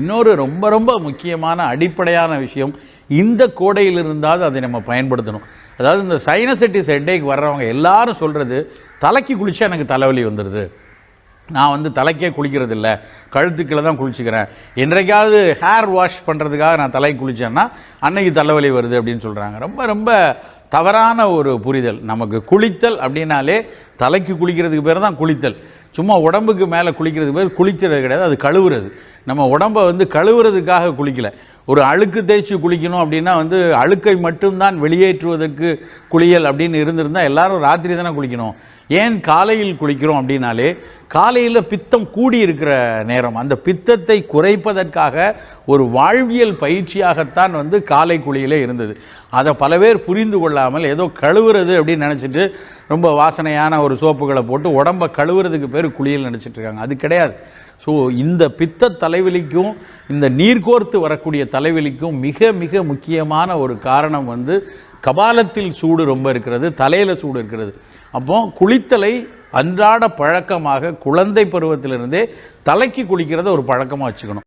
இன்னொரு ரொம்ப ரொம்ப முக்கியமான அடிப்படையான விஷயம் இந்த கோடையில் இருந்தால் அதை நம்ம பயன்படுத்தணும். அதாவது இந்த சைனசைட்டிஸ் ஹெட்டேக் வர்றவங்க எல்லாரும் சொல்கிறது தலைக்கு குளிச்சா எனக்கு தலைவலி வந்துடுது நான் வந்து தலைக்கே குளிக்கிறது இல்லை கழுத்துக்களை தான் குளிச்சுக்கிறேன். என்றைக்காவது ஹேர் வாஷ் பண்ணுறதுக்காக நான் தலைக்கு குளித்தேன்னா அன்னைக்கு தலைவலி வருது அப்படின்னு சொல்கிறாங்க ரொம்ப ரொம்ப தவறான ஒரு புரிதல். நமக்கு குளித்தல் அப்படின்னாலே தலைக்கு குளிக்கிறதுக்கு பேர் தான் குளித்தல். சும்மா உடம்புக்கு மேலே குளிக்கிறதுக்கு பேர் குளிக்கிறது கிடையாது அது கழுவுறது. நம்ம உடம்பை வந்து கழுவுறதுக்காக குளிக்கல. ஒரு அழுக்கு தேய்ச்சி குளிக்கணும் அப்படின்னா வந்து அழுக்கை மட்டும்தான் வெளியேற்றுவதற்கு குளியல் அப்படின்னு இருந்திருந்தால் எல்லாரும் ராத்திரி தானே குளிக்கணும். ஏன் காலையில் குளிக்கிறோம் அப்படின்னாலே காலையில் பித்தம் கூடி இருக்கிற நேரம். அந்த பித்தத்தை குறைப்பதற்காக ஒரு வாழ்வியல் பயிற்சியாகத்தான் வந்து காலை குளியலே இருந்தது. அதை பல பேர் புரிந்து கொள்ளாமல் ஏதோ கழுவுறது அப்படின்னு நினச்சிட்டு ரொம்ப வாசனையான ஒரு சோப்புகளை போட்டு உடம்பை கழுவுறதுக்கு பேர் குளியல் இருக்காங்க அது கிடையாது. ஸோ இந்த பித்த தலைவலிக்கும் இந்த நீர்கோர்த்து வரக்கூடிய தலைவலிக்கும் மிக மிக முக்கியமான ஒரு காரணம் வந்து கபாலத்தில் சூடு ரொம்ப இருக்கிறது தலையில் சூடு இருக்கிறது. அப்போ குளித்தலை அன்றாட பழக்கமாக குழந்தை பருவத்திலிருந்தே தலைக்கு குளிக்கிறத ஒரு பழக்கமாக வச்சுக்கணும்.